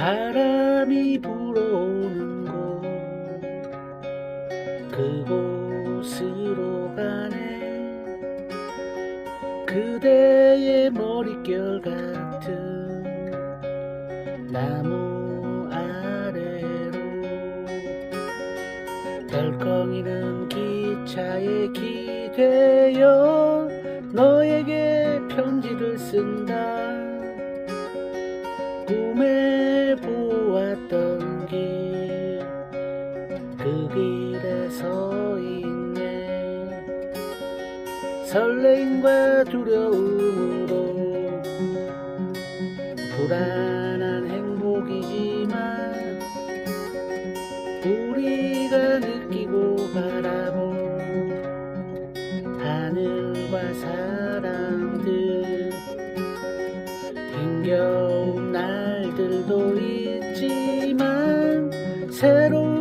바람이 불어오는 곳. 그곳으로 가네. 그대의 머릿결 같은 나무 아래로. 덜컹이는 기차에 기대어 너에게 편지를 쓴 서 있네. 설레임과 두려움으로 불안한 행복이지만 우리가 느끼고 바라본 하늘과 사람들 힘겨운 날들도 있지만 새로운